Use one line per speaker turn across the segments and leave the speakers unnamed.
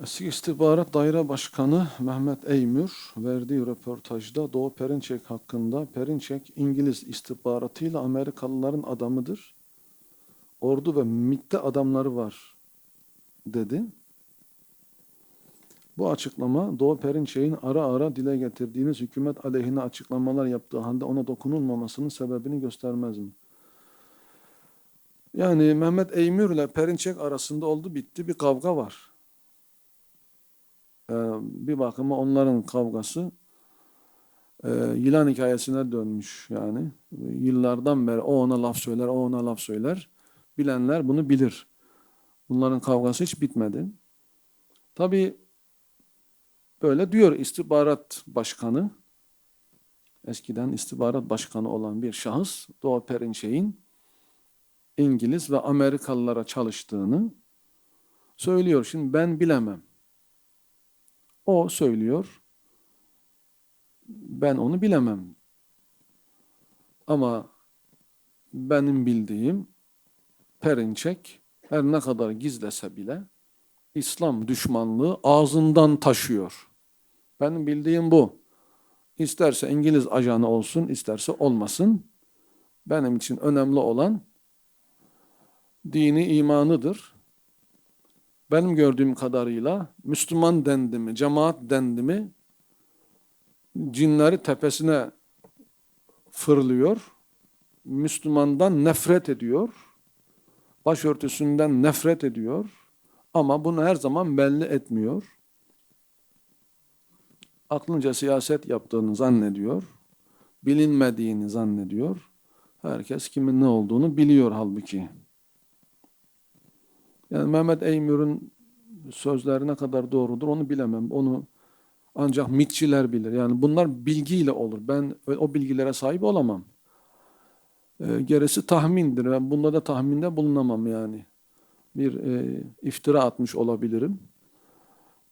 Eski İstihbarat Daire Başkanı Mehmet Eymür verdiği röportajda Doğu Perinçek hakkında Perinçek İngiliz istihbaratıyla Amerikalıların adamıdır. Ordu ve MİT'te adamları var dedi. Bu açıklama Doğu Perinçek'in ara ara dile getirdiğiniz hükümet aleyhine açıklamalar yaptığı halde ona dokunulmamasının sebebini göstermez mi? Yani Mehmet Eymür ile Perinçek arasında oldu bitti bir kavga var. Ee, bir bakıma onların kavgası e, yılan hikayesine dönmüş yani. Yıllardan beri o ona laf söyler, o ona laf söyler. Bilenler bunu bilir. Bunların kavgası hiç bitmedi. Tabii böyle diyor istihbarat başkanı, eskiden istihbarat başkanı olan bir şahıs Doğu Perinçek'in İngiliz ve Amerikalılara çalıştığını söylüyor. Şimdi ben bilemem. O söylüyor. Ben onu bilemem. Ama benim bildiğim Perinçek her ne kadar gizlese bile İslam düşmanlığı ağzından taşıyor. Benim bildiğim bu. İsterse İngiliz ajanı olsun, isterse olmasın. Benim için önemli olan dini imanıdır. Benim gördüğüm kadarıyla Müslüman dendi mi, cemaat dendi mi cinleri tepesine fırlıyor. Müslümandan nefret ediyor. Başörtüsünden nefret ediyor. Ama bunu her zaman belli etmiyor. Aklınca siyaset yaptığını zannediyor. Bilinmediğini zannediyor. Herkes kimin ne olduğunu biliyor halbuki. Yani Mehmet Eymür'ün sözleri ne kadar doğrudur onu bilemem. Onu ancak mitçiler bilir. Yani bunlar bilgiyle olur. Ben o bilgilere sahip olamam. E, gerisi tahmindir. Ben bunda da tahminde bulunamam yani. Bir e, iftira atmış olabilirim.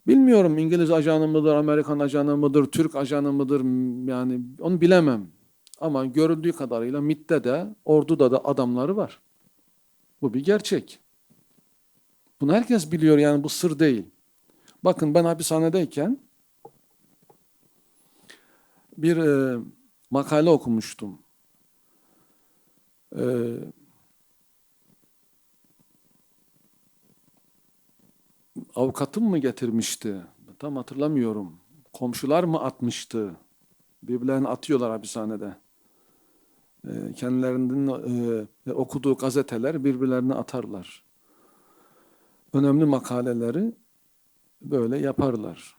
Bilmiyorum İngiliz ajanı mıdır, Amerikan ajanı mıdır, Türk ajanı mıdır yani onu bilemem. Ama görüldüğü kadarıyla MIT'te de, orduda da adamları var. Bu bir gerçek. Bunu herkes biliyor yani bu sır değil. Bakın ben hapishanedeyken bir e, makale okumuştum. E, avukatım mı getirmişti? Tam hatırlamıyorum. Komşular mı atmıştı? Birbirlerini atıyorlar hapishanede. E, kendilerinin e, okuduğu gazeteler birbirlerine atarlar önemli makaleleri böyle yaparlar.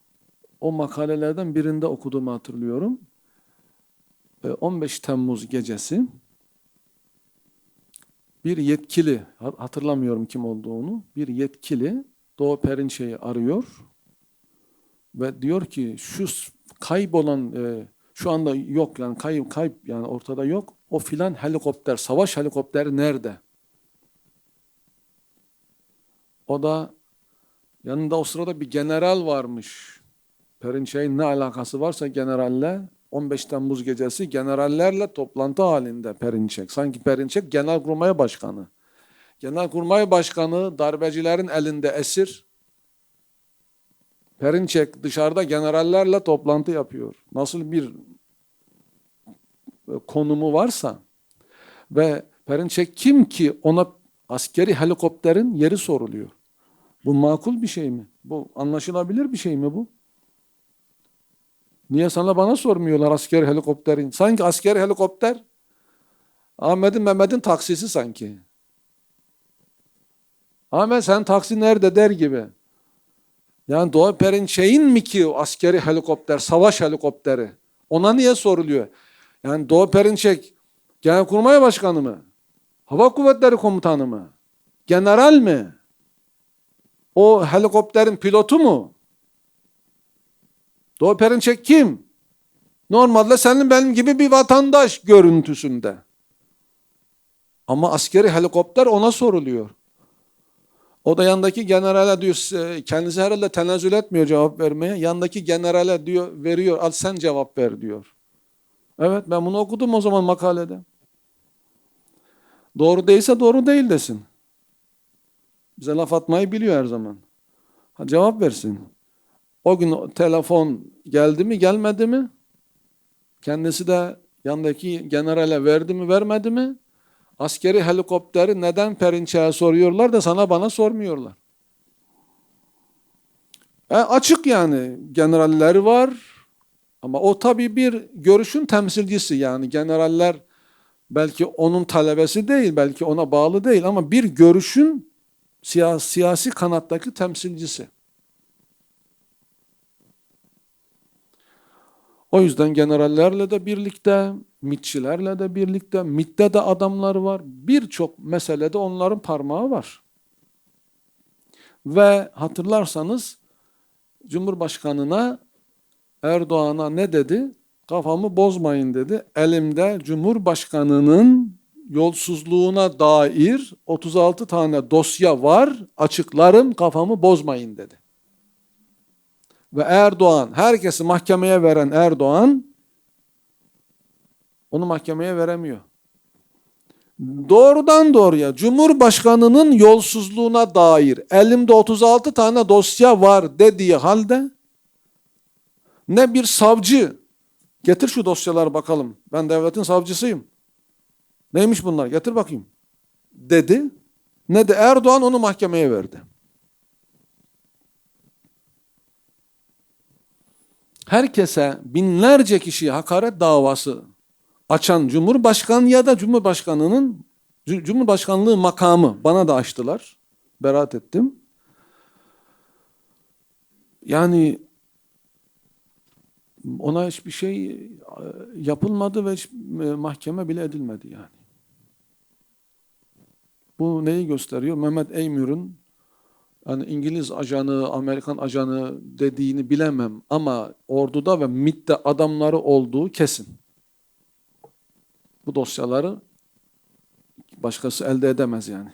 O makalelerden birinde okuduğumu hatırlıyorum. 15 Temmuz gecesi bir yetkili, hatırlamıyorum kim olduğunu, bir yetkili Doğu Perinçe'yi arıyor ve diyor ki şu kaybolan, e, şu anda yok yani kayıp kayıp yani ortada yok. O filan helikopter, savaş helikopteri nerede? O da yanında o sırada bir general varmış. Perinçek'in ne alakası varsa generalle 15 Temmuz gecesi generallerle toplantı halinde Perinçek. Sanki Perinçek Genelkurmay Başkanı. Genelkurmay Başkanı darbecilerin elinde esir. Perinçek dışarıda generallerle toplantı yapıyor. Nasıl bir konumu varsa ve Perinçek kim ki ona askeri helikopterin yeri soruluyor. Bu makul bir şey mi? Bu anlaşılabilir bir şey mi bu? Niye sana bana sormuyorlar asker helikopterin? Sanki asker helikopter Ahmet'in Mehmet'in taksisi sanki. Ahmet sen taksi nerede der gibi. Yani Doğu Perinçek'in mi ki o askeri helikopter, savaş helikopteri? Ona niye soruluyor? Yani Doğu Perinçek Genelkurmay Başkanı mı? Hava Kuvvetleri Komutanı mı? General mi? O helikopterin pilotu mu? Doğu Perinçek kim? Normalde senin benim gibi bir vatandaş görüntüsünde. Ama askeri helikopter ona soruluyor. O da yandaki generale diyor, kendisi herhalde tenezzül etmiyor cevap vermeye. Yandaki generale diyor, veriyor, al sen cevap ver diyor. Evet ben bunu okudum o zaman makalede. Doğru değilse doğru değil desin. Bize laf atmayı biliyor her zaman. Ha, cevap versin. O gün telefon geldi mi gelmedi mi? Kendisi de yandaki generale verdi mi vermedi mi? Askeri helikopteri neden Perinçek'e soruyorlar da sana bana sormuyorlar. E, açık yani generaller var ama o tabii bir görüşün temsilcisi yani generaller belki onun talebesi değil belki ona bağlı değil ama bir görüşün siyasi, siyasi kanattaki temsilcisi. O yüzden generallerle de birlikte, MİT'çilerle de birlikte, MİT'te de adamlar var. Birçok meselede onların parmağı var. Ve hatırlarsanız Cumhurbaşkanına Erdoğan'a ne dedi? Kafamı bozmayın dedi. Elimde Cumhurbaşkanının yolsuzluğuna dair 36 tane dosya var. Açıklarım kafamı bozmayın dedi. Ve Erdoğan, herkesi mahkemeye veren Erdoğan onu mahkemeye veremiyor. Doğrudan doğruya Cumhurbaşkanının yolsuzluğuna dair elimde 36 tane dosya var dediği halde ne bir savcı getir şu dosyaları bakalım ben devletin savcısıyım. Neymiş bunlar getir bakayım dedi ne de Erdoğan onu mahkemeye verdi. Herkese binlerce kişiye hakaret davası açan Cumhurbaşkanı ya da Cumhurbaşkanının Cumhurbaşkanlığı makamı bana da açtılar. Beraat ettim. Yani ona hiçbir şey yapılmadı ve hiç mahkeme bile edilmedi yani. Bu neyi gösteriyor? Mehmet Eymür'ün yani İngiliz ajanı, Amerikan ajanı dediğini bilemem ama orduda ve MİT'te adamları olduğu kesin. Bu dosyaları başkası elde edemez yani.